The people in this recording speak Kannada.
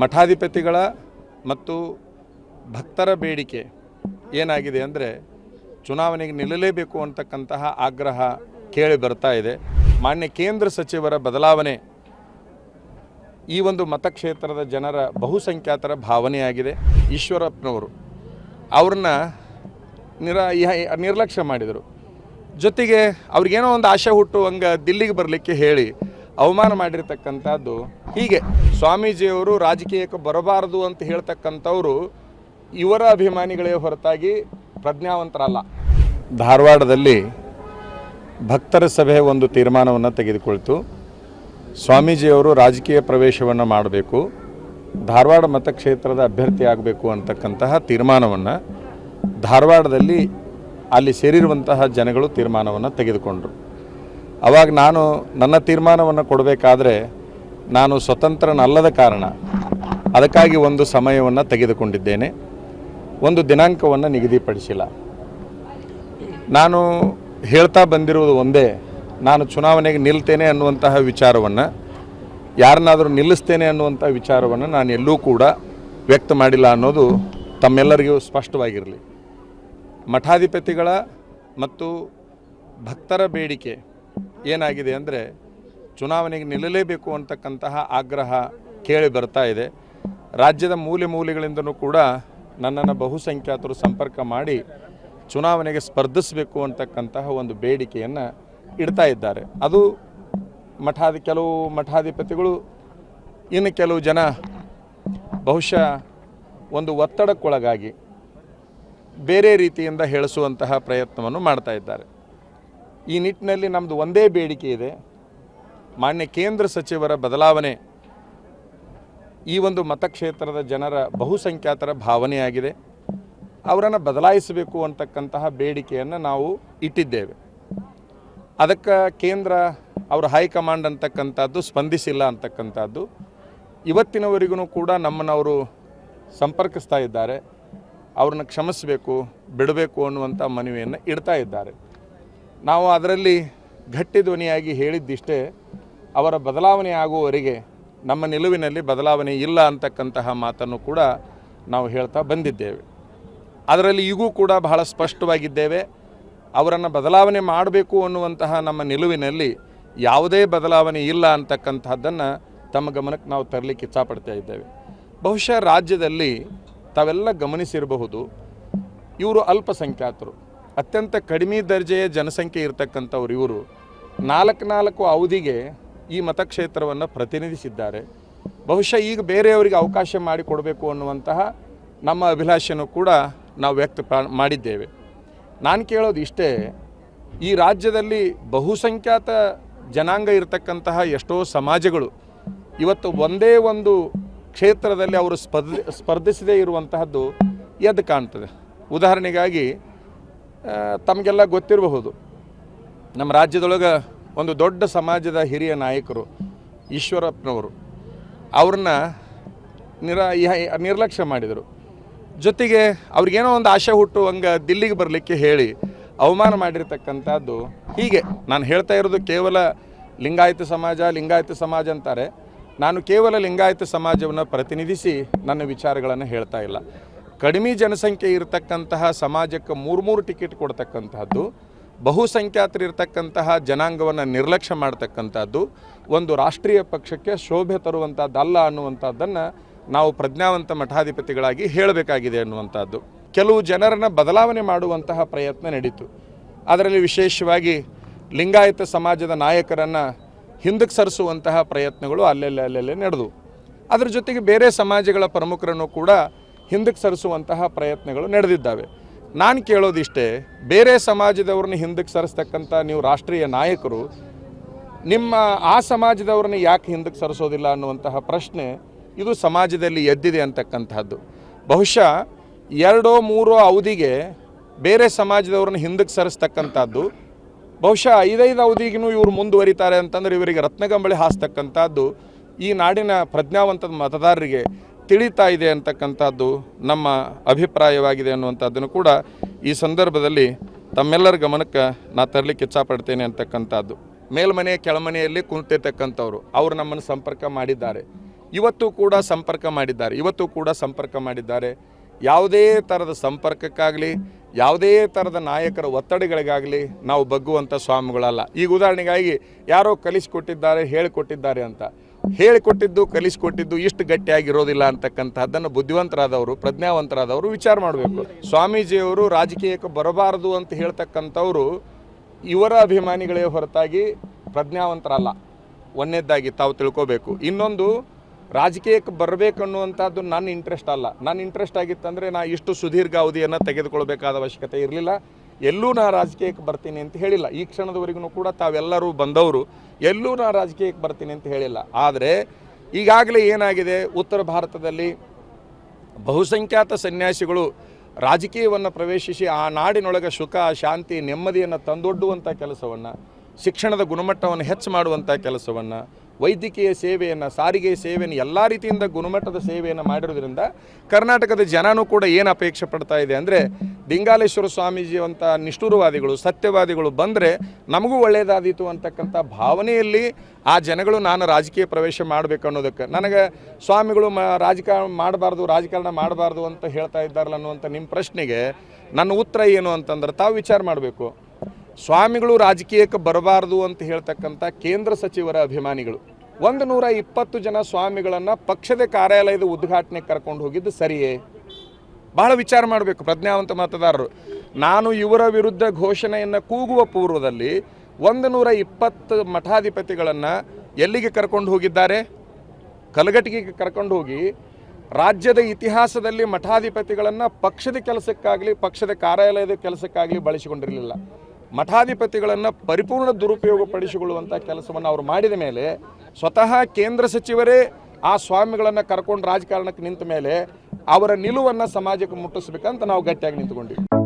ಮಠಾಧಿಪತಿಗಳ ಮತ್ತು ಭಕ್ತರ ಬೇಡಿಕೆ ಏನಾಗಿದೆ ಅಂದರೆ ಚುನಾವಣೆಗೆ ನಿಲ್ಲಲೇಬೇಕು ಅಂತಕ್ಕಂತಹ ಆಗ್ರಹ ಕೇಳಿ ಬರ್ತಾ ಇದೆ. ಮಾನ್ಯ ಕೇಂದ್ರ ಸಚಿವರ ಬದಲಾವಣೆ ಈ ಒಂದು ಮತಕ್ಷೇತ್ರದ ಜನರ ಬಹುಸಂಖ್ಯಾತರ ಭಾವನೆಯಾಗಿದೆ. ಈಶ್ವರಪ್ಪನವರು ಅವ್ರನ್ನ ನಿರ ನಿರ್ಲಕ್ಷ್ಯ ಮಾಡಿದರು. ಜೊತೆಗೆ ಅವ್ರಿಗೇನೋ ಒಂದು ಆಶೆ ಹುಟ್ಟು ಹಂಗೆ ದಿಲ್ಲಿಗೆ ಬರಲಿಕ್ಕೆ ಹೇಳಿ ಅವಮಾನ ಮಾಡಿರ್ತಕ್ಕಂಥದ್ದು ಹೀಗೆ ಸ್ವಾಮೀಜಿಯವರು ರಾಜಕೀಯಕ್ಕೆ ಬರಬಾರದು ಅಂತ ಹೇಳ್ತಕ್ಕಂಥವರು ಇವರ ಅಭಿಮಾನಿಗಳೇ ಹೊರತಾಗಿ ಪ್ರಜ್ಞಾವಂತರಲ್ಲ. ಧಾರವಾಡದಲ್ಲಿ ಭಕ್ತರ ಸಭೆ ಒಂದು ತೀರ್ಮಾನವನ್ನು ತೆಗೆದುಕೊಳ್ತು. ಸ್ವಾಮೀಜಿಯವರು ರಾಜಕೀಯ ಪ್ರವೇಶವನ್ನು ಮಾಡಬೇಕು. ಧಾರವಾಡ ಮತಕ್ಷೇತ್ರದ ಅಭ್ಯರ್ಥಿ ಆಗಬೇಕು ಅಂತಕ್ಕಂತಹ ತೀರ್ಮಾನವನ್ನು ಧಾರವಾಡದಲ್ಲಿ ಅಲ್ಲಿ ಸೇರಿರುವಂತಹ ಜನಗಳು ತೀರ್ಮಾನವನ್ನು ತೆಗೆದುಕೊಂಡರು. ಅವಾಗ ನಾನು ನನ್ನ ತೀರ್ಮಾನವನ್ನು ಕೊಡಬೇಕಾದ್ರೆ ನಾನು ಸ್ವತಂತ್ರನಲ್ಲದ ಕಾರಣ ಅದಕ್ಕಾಗಿ ಒಂದು ಸಮಯವನ್ನು ತೆಗೆದುಕೊಂಡಿದ್ದೇನೆ. ಒಂದು ದಿನಾಂಕವನ್ನು ನಿಗದಿಪಡಿಸಿಲ್ಲ. ನಾನು ಹೇಳ್ತಾ ಬಂದಿರುವುದು ಒಂದೇ, ನಾನು ಚುನಾವಣೆಗೆ ನಿಲ್ತೇನೆ ಅನ್ನುವಂತಹ ವಿಚಾರವನ್ನು, ಯಾರನ್ನಾದರೂ ನಿಲ್ಲಿಸ್ತೇನೆ ಅನ್ನುವಂಥ ವಿಚಾರವನ್ನು ನಾನು ಎಲ್ಲೂ ಕೂಡ ವ್ಯಕ್ತ ಮಾಡಿಲ್ಲ ಅನ್ನೋದು ತಮ್ಮೆಲ್ಲರಿಗೂ ಸ್ಪಷ್ಟವಾಗಿರಲಿ. ಮಠಾಧಿಪತಿಗಳ ಮತ್ತು ಭಕ್ತರ ಬೇಡಿಕೆ ಏನಾಗಿದೆ ಅಂದರೆ ಚುನಾವಣೆಗೆ ನಿಲ್ಲಲೇಬೇಕು ಅಂತಕ್ಕಂತಹ ಆಗ್ರಹ ಕೇಳಿ ಬರ್ತಾ ಇದೆ. ರಾಜ್ಯದ ಮೂಲೆ ಮೂಲೆಗಳಿಂದಲೂ ಕೂಡ ನನ್ನನ್ನು ಬಹುಸಂಖ್ಯಾತರು ಸಂಪರ್ಕ ಮಾಡಿ ಚುನಾವಣೆಗೆ ಸ್ಪರ್ಧಿಸಬೇಕು ಅಂತಕ್ಕಂತಹ ಒಂದು ಬೇಡಿಕೆಯನ್ನು ಇಡ್ತಾ ಇದ್ದಾರೆ. ಅದು ಮಠಾಧಿ ಕೆಲವು ಮಠಾಧಿಪತಿಗಳು, ಇನ್ನು ಕೆಲವು ಜನ ಬಹುಶಃ ಒಂದು ಒತ್ತಡಕ್ಕೊಳಗಾಗಿ ಬೇರೆ ರೀತಿಯಿಂದ ಹೇಳಿಸುವಂತಹ ಪ್ರಯತ್ನವನ್ನು ಮಾಡ್ತಾ ಇದ್ದಾರೆ. ಈ ನಿಟ್ಟಿನಲ್ಲಿ ನಮ್ಮದು ಒಂದೇ ಬೇಡಿಕೆ ಇದೆ. ಮಾನ್ಯ ಕೇಂದ್ರ ಸಚಿವರ ಬದಲಾವಣೆ ಈ ಒಂದು ಮತಕ್ಷೇತ್ರದ ಜನರ ಬಹುಸಂಖ್ಯಾತರ ಭಾವನೆಯಾಗಿದೆ. ಅವರನ್ನು ಬದಲಾಯಿಸಬೇಕು ಅಂತಕ್ಕಂತಹ ಬೇಡಿಕೆಯನ್ನು ನಾವು ಇಟ್ಟಿದ್ದೇವೆ. ಅದಕ್ಕೆ ಕೇಂದ್ರ ಅವರ ಹೈಕಮಾಂಡ್ ಅಂತಕ್ಕಂಥದ್ದು ಸ್ಪಂದಿಸಿಲ್ಲ ಅಂತಕ್ಕಂಥದ್ದು. ಇವತ್ತಿನವರೆಗೂ ಕೂಡ ನಮ್ಮನ್ನು ಅವರು ಸಂಪರ್ಕಿಸ್ತಾ ಇದ್ದಾರೆ. ಅವ್ರನ್ನ ಕ್ಷಮಿಸಬೇಕು, ಬಿಡಬೇಕು ಅನ್ನುವಂಥ ಮನವಿಯನ್ನು ಇಡ್ತಾ ಇದ್ದಾರೆ. ನಾವು ಅದರಲ್ಲಿ ಗಟ್ಟಿ ಧ್ವನಿಯಾಗಿ ಹೇಳಿದ್ದಿಷ್ಟೇ ಅವರ ಬದಲಾವಣೆ ಆಗುವವರೆಗೆ ನಮ್ಮ ನಿಲುವಿನಲ್ಲಿ ಬದಲಾವಣೆ ಇಲ್ಲ ಅಂತಕ್ಕಂತಹ ಮಾತನ್ನು ಕೂಡ ನಾವು ಹೇಳ್ತಾ ಬಂದಿದ್ದೇವೆ. ಅದರಲ್ಲಿ ಈಗೂ ಕೂಡ ಬಹಳ ಸ್ಪಷ್ಟವಾಗಿದ್ದೇವೆ. ಅವರನ್ನು ಬದಲಾವಣೆ ಮಾಡಬೇಕು ಅನ್ನುವಂತಹ ನಮ್ಮ ನಿಲುವಿನಲ್ಲಿ ಯಾವುದೇ ಬದಲಾವಣೆ ಇಲ್ಲ ಅಂತಕ್ಕಂಥದ್ದನ್ನು ತಮ್ಮ ಗಮನಕ್ಕೆ ನಾವು ತರಲಿಕ್ಕೆ ಇಚ್ಛಾಪಡ್ತಾ ಇದ್ದೇವೆ. ಬಹುಶಃ ರಾಜ್ಯದಲ್ಲಿ ತಾವೆಲ್ಲ ಗಮನಿಸಿರಬಹುದು, ಇವರು ಅಲ್ಪಸಂಖ್ಯಾತರು. ಅತ್ಯಂತ ಕಡಿಮೆ ದರ್ಜೆಯ ಜನಸಂಖ್ಯೆ ಇರತಕ್ಕಂಥವ್ರು ಇವರು. ನಾಲ್ಕು ನಾಲ್ಕು ಅವಧಿಗೆ ಈ ಮತಕ್ಷೇತ್ರವನ್ನು ಪ್ರತಿನಿಧಿಸಿದ್ದಾರೆ. ಬಹುಶಃ ಈಗ ಬೇರೆಯವರಿಗೆ ಅವಕಾಶ ಮಾಡಿಕೊಡಬೇಕು ಅನ್ನುವಂತಹ ನಮ್ಮ ಅಭಿಲಾಷೆಯನ್ನು ಕೂಡ ನಾವು ವ್ಯಕ್ತ ಮಾಡಿದ್ದೇವೆ. ನಾನು ಕೇಳೋದು ಇಷ್ಟೇ, ಈ ರಾಜ್ಯದಲ್ಲಿ ಬಹುಸಂಖ್ಯಾತ ಜನಾಂಗ ಇರತಕ್ಕಂತಹ ಎಷ್ಟೋ ಸಮಾಜಗಳು ಇವತ್ತು ಒಂದೇ ಒಂದು ಕ್ಷೇತ್ರದಲ್ಲಿ ಅವರು ಸ್ಪರ್ಧಿ, ಸ್ಪರ್ಧಿಸದೇ ಇರುವಂತಹದ್ದು ಎದ್ದು ಕಾಣ್ತದೆ. ಉದಾಹರಣೆಗಾಗಿ ತಮಗೆಲ್ಲ ಗೊತ್ತಿರಬಹುದು, ನಮ್ಮ ರಾಜ್ಯದೊಳಗೆ ಒಂದು ದೊಡ್ಡ ಸಮಾಜದ ಹಿರಿಯ ನಾಯಕರು, ಈಶ್ವರಪ್ಪನವರು, ಅವ್ರನ್ನ ನಿರ ನಿರ್ಲಕ್ಷ್ಯ ಮಾಡಿದರು. ಜೊತೆಗೆ ಅವ್ರಿಗೇನೋ ಒಂದು ಆಶೆ ಹುಟ್ಟುವಂಗೆ ದಿಲ್ಲಿಗೆ ಬರಲಿಕ್ಕೆ ಹೇಳಿ ಅವಮಾನ ಮಾಡಿರ್ತಕ್ಕಂಥದ್ದು ಹೀಗೆ. ನಾನು ಹೇಳ್ತಾ ಇರೋದು ಕೇವಲ ಲಿಂಗಾಯತ ಸಮಾಜ ಲಿಂಗಾಯತ ಸಮಾಜ ಅಂತಾರೆ. ನಾನು ಕೇವಲ ಲಿಂಗಾಯತ ಸಮಾಜವನ್ನು ಪ್ರತಿನಿಧಿಸಿ ನನ್ನ ವಿಚಾರಗಳನ್ನು ಹೇಳ್ತಾ ಇಲ್ಲ. ಕಡಿಮೆ ಜನಸಂಖ್ಯೆ ಇರತಕ್ಕಂತಹ ಸಮಾಜಕ್ಕೆ ಮೂರು ಮೂರು ಟಿಕೆಟ್ ಕೊಡ್ತಕ್ಕಂತಹದ್ದು ಬಹುಸಂಖ್ಯಾತರು ಇರತಕ್ಕಂತಹ ಜನಾಂಗವನ್ನು ನಿರ್ಲಕ್ಷ್ಯ ಮಾಡ್ತಕ್ಕಂಥದ್ದು ಒಂದು ರಾಷ್ಟ್ರೀಯ ಪಕ್ಷಕ್ಕೆ ಶೋಭೆ ತರುವಂಥದ್ದಲ್ಲ ಅನ್ನುವಂಥದ್ದನ್ನು ನಾವು ಪ್ರಜ್ಞಾವಂತ ಮಠಾಧಿಪತಿಗಳಾಗಿ ಹೇಳಬೇಕಾಗಿದೆ ಅನ್ನುವಂಥದ್ದು. ಕೆಲವು ಜನರನ್ನು ಬದಲಾವಣೆ ಮಾಡುವಂತಹ ಪ್ರಯತ್ನ ನಡೀತು. ಅದರಲ್ಲಿ ವಿಶೇಷವಾಗಿ ಲಿಂಗಾಯತ ಸಮಾಜದ ನಾಯಕರನ್ನು ಹಿಂದಕ್ಕೆ ಸರಿಸುವಂತಹ ಪ್ರಯತ್ನಗಳು ಅಲ್ಲೆಲ್ಲ ಅಲ್ಲೆಲ್ಲೇ ನಡೆದವು ಅದರ ಜೊತೆಗೆ ಬೇರೆ ಸಮಾಜಗಳ ಪ್ರಮುಖರನ್ನು ಕೂಡ ಹಿಂದಕ್ಕೆ ಸರಿಸುವಂತಹ ಪ್ರಯತ್ನಗಳು ನಡೆದಿದ್ದಾವೆ. ನಾನು ಕೇಳೋದಿಷ್ಟೇ, ಬೇರೆ ಸಮಾಜದವ್ರನ್ನ ಹಿಂದಕ್ಕೆ ಸರಿಸ್ತಕ್ಕಂಥ ನೀವು ರಾಷ್ಟ್ರೀಯ ನಾಯಕರು, ನಿಮ್ಮ ಆ ಸಮಾಜದವ್ರನ್ನ ಯಾಕೆ ಹಿಂದಕ್ಕೆ ಸರಿಸೋದಿಲ್ಲ ಅನ್ನುವಂತಹ ಪ್ರಶ್ನೆ ಇದು ಸಮಾಜದಲ್ಲಿ ಎದ್ದಿದೆ ಅಂತಕ್ಕಂಥದ್ದು. ಬಹುಶಃ ಎರಡೋ ಮೂರೋ ಅವಧಿಗೆ ಬೇರೆ ಸಮಾಜದವ್ರನ್ನ ಹಿಂದಕ್ಕೆ ಸರಿಸ್ತಕ್ಕಂಥದ್ದು, ಬಹುಶಃ ಐದೈದು ಅವಧಿಗೂ ಇವರು ಮುಂದುವರಿತಾರೆ ಅಂತಂದ್ರೆ ಇವರಿಗೆ ರತ್ನಗಂಬಳಿ ಹಾಸ್ತಕ್ಕಂಥದ್ದು ಈ ನಾಡಿನ ಪ್ರಜ್ಞಾವಂತ ಮತದಾರರಿಗೆ ತಿಳಿತಾ ಇದೆ ಅಂತಕ್ಕಂಥದ್ದು ನಮ್ಮ ಅಭಿಪ್ರಾಯವಾಗಿದೆ ಅನ್ನುವಂಥದ್ದನ್ನು ಕೂಡ ಈ ಸಂದರ್ಭದಲ್ಲಿ ತಮ್ಮೆಲ್ಲರ ಗಮನಕ್ಕೆ ನಾ ತರಲಿಕ್ಕೆ ಇಚ್ಛಾಪಡ್ತೇನೆ ಅಂತಕ್ಕಂಥದ್ದು. ಮೇಲ್ಮನೆ ಕೆಳಮನೆಯಲ್ಲಿ ಕುಂತಿರ್ತಕ್ಕಂಥವ್ರು, ಅವರು ನಮ್ಮನ್ನು ಸಂಪರ್ಕ ಮಾಡಿದ್ದಾರೆ. ಇವತ್ತು ಕೂಡ ಸಂಪರ್ಕ ಮಾಡಿದ್ದಾರೆ, ಇವತ್ತು ಕೂಡ ಸಂಪರ್ಕ ಮಾಡಿದ್ದಾರೆ. ಯಾವುದೇ ಥರದ ಸಂಪರ್ಕಕ್ಕಾಗಲಿ, ಯಾವುದೇ ಥರದ ನಾಯಕರ ಒತ್ತಡಗಳಿಗಾಗಲಿ ನಾವು ಬಗ್ಗುವಂಥ ಸ್ವಾಮಿಗಳಲ್ಲ. ಈಗ ಉದಾಹರಣೆಗಾಗಿ ಯಾರೋ ಕಲಿಸಿಕೊಟ್ಟಿದ್ದಾರೆ, ಹೇಳಿಕೊಟ್ಟಿದ್ದಾರೆ ಅಂತ. ಹೇಳಿಕೊಟ್ಟಿದ್ದು, ಕಲಿಸಿಕೊಟ್ಟಿದ್ದು ಇಷ್ಟು ಗಟ್ಟಿಯಾಗಿರೋದಿಲ್ಲ ಅಂತಕ್ಕಂಥದ್ದನ್ನು ಬುದ್ಧಿವಂತರಾದವರು, ಪ್ರಜ್ಞಾವಂತರಾದವರು ವಿಚಾರ ಮಾಡಬೇಕು. ಸ್ವಾಮೀಜಿಯವರು ರಾಜಕೀಯಕ್ಕೆ ಬರಬಾರದು ಅಂತ ಹೇಳ್ತಕ್ಕಂಥವ್ರು ಇವರ ಅಭಿಮಾನಿಗಳೇ ಹೊರತಾಗಿ ಪ್ರಜ್ಞಾವಂತರಲ್ಲ. ಒಂದೇದ್ದಾಗಿ ತಾವು ತಿಳ್ಕೋಬೇಕು. ಇನ್ನೊಂದು, ರಾಜಕೀಯಕ್ಕೆ ಬರಬೇಕು ಅನ್ನುವಂಥದ್ದು ನನ್ನ ಇಂಟ್ರೆಸ್ಟ್ ಅಲ್ಲ. ನನ್ನ ಇಂಟ್ರೆಸ್ಟ್ ಆಗಿತ್ತಂದರೆ ನಾ ಇಷ್ಟು ಸುದೀರ್ಘ ಅವಧಿಯನ್ನು ತೆಗೆದುಕೊಳ್ಬೇಕಾದ ಅವಶ್ಯಕತೆ ಇರಲಿಲ್ಲ. ಎಲ್ಲೂ ನಾ ರಾಜಕೀಯಕ್ಕೆ ಬರ್ತೀನಿ ಅಂತ ಹೇಳಿಲ್ಲ. ಈ ಕ್ಷಣದವರೆಗೂ ಕೂಡ ತಾವೆಲ್ಲರೂ ಬಂದವರು ಎಲ್ಲೂ ನಾ ರಾಜಕೀಯಕ್ಕೆ ಬರ್ತೀನಿ ಅಂತ ಹೇಳಿಲ್ಲ. ಆದರೆ ಈಗಾಗಲೇ ಏನಾಗಿದೆ? ಉತ್ತರ ಭಾರತದಲ್ಲಿ ಬಹುಸಂಖ್ಯಾತ ಸನ್ಯಾಸಿಗಳು ರಾಜಕೀಯವನ್ನು ಪ್ರವೇಶಿಸಿ ಆ ನಾಡಿನೊಳಗೆ ಸುಖ, ಶಾಂತಿ, ನೆಮ್ಮದಿಯನ್ನು ತಂದೊಡ್ಡುವಂಥ ಕೆಲಸವನ್ನು, ಶಿಕ್ಷಣದ ಗುಣಮಟ್ಟವನ್ನು ಹೆಚ್ಚು ಮಾಡುವಂಥ ಕೆಲಸವನ್ನು ವೈದ್ಯಕೀಯ ಸೇವೆಯನ್ನು, ಸಾರಿಗೆ ಸೇವೆಯನ್ನು, ಎಲ್ಲ ರೀತಿಯಿಂದ ಗುಣಮಟ್ಟದ ಸೇವೆಯನ್ನು ಮಾಡಿರೋದ್ರಿಂದ ಕರ್ನಾಟಕದ ಜನನೂ ಕೂಡ ಏನು ಅಪೇಕ್ಷೆ ಪಡ್ತಾ ಇದೆ ಅಂದರೆ ದಿಂಗಾಲೇಶ್ವರ ಸ್ವಾಮೀಜಿಯಂಥ ನಿಷ್ಠುರವಾದಿಗಳು, ಸತ್ಯವಾದಿಗಳು ಬಂದರೆ ನಮಗೂ ಒಳ್ಳೆಯದಾದೀತು ಅಂತಕ್ಕಂಥ ಭಾವನೆಯಲ್ಲಿ ಆ ಜನಗಳು ನಾನು ರಾಜಕೀಯ ಪ್ರವೇಶ ಮಾಡಬೇಕು ಅನ್ನೋದಕ್ಕೆ. ನನಗೆ ಸ್ವಾಮಿಗಳು ಮ, ರಾಜಕಾರಣ ಮಾಡಬಾರ್ದು ರಾಜಕಾರಣ ಮಾಡಬಾರ್ದು ಅಂತ ಹೇಳ್ತಾ ಇದ್ದಾರಲ್ಲ ಅನ್ನುವಂಥ ನಿಮ್ಮ ಪ್ರಶ್ನೆಗೆ ನನ್ನ ಉತ್ತರ ಏನು ಅಂತಂದ್ರೆ ತಾವು ವಿಚಾರ ಮಾಡಬೇಕು. ಸ್ವಾಮಿಗಳು ರಾಜಕೀಯಕ್ಕೆ ಬರಬಾರ್ದು ಅಂತ ಹೇಳ್ತಕ್ಕಂಥ ಕೇಂದ್ರ ಸಚಿವರ ಅಭಿಮಾನಿಗಳು. ಒಂದು ನೂರ ಇಪ್ಪತ್ತು ಜನ ಸ್ವಾಮಿಗಳನ್ನು ಪಕ್ಷದ ಕಾರ್ಯಾಲಯದ ಉದ್ಘಾಟನೆಗೆ ಕರ್ಕೊಂಡು ಹೋಗಿದ್ದು ಸರಿಯೇ? ಬಹಳ ವಿಚಾರ ಮಾಡಬೇಕು ಪ್ರಜ್ಞಾವಂತ ಮತದಾರರು. ನಾನು ಇವರ ವಿರುದ್ಧ ಘೋಷಣೆಯನ್ನು ಕೂಗುವ ಪೂರ್ವದಲ್ಲಿ ಒಂದು ನೂರ ಇಪ್ಪತ್ತು ಮಠಾಧಿಪತಿಗಳನ್ನು ಎಲ್ಲಿಗೆ ಕರ್ಕೊಂಡು ಹೋಗಿದ್ದಾರೆ? ಕಲಗಟ್ಟಿಗೆ ಕರ್ಕೊಂಡು ಹೋಗಿ ರಾಜ್ಯದ ಇತಿಹಾಸದಲ್ಲಿ ಮಠಾಧಿಪತಿಗಳನ್ನು ಪಕ್ಷದ ಕೆಲಸಕ್ಕಾಗಲಿ, ಪಕ್ಷದ ಕಾರ್ಯಾಲಯದ ಕೆಲಸಕ್ಕಾಗಲಿ ಬಳಸಿಕೊಂಡಿರಲಿಲ್ಲ. ಮಠಾಧಿಪತಿಗಳನ್ನು ಪರಿಪೂರ್ಣ ದುರುಪಯೋಗ ಪಡಿಸಿಕೊಳ್ಳುವಂಥ ಕೆಲಸವನ್ನು ಅವರು ಮಾಡಿದ ಮೇಲೆ ಸ್ವತಃ ಕೇಂದ್ರ ಸಚಿವರೇ ಆ ಸ್ವಾಮಿಗಳನ್ನು ಕರ್ಕೊಂಡು ರಾಜಕಾರಣಕ್ಕೆ ನಿಂತ ಮೇಲೆ ಅವರ ನಿಲುವನ್ನು ಸಮಾಜಕ್ಕೆ ಮುಟ್ಟಿಸ್ಬೇಕಂತ ನಾವು ಗಟ್ಟಿಯಾಗಿ ನಿಂತ್ಕೊಂಡಿವಿ.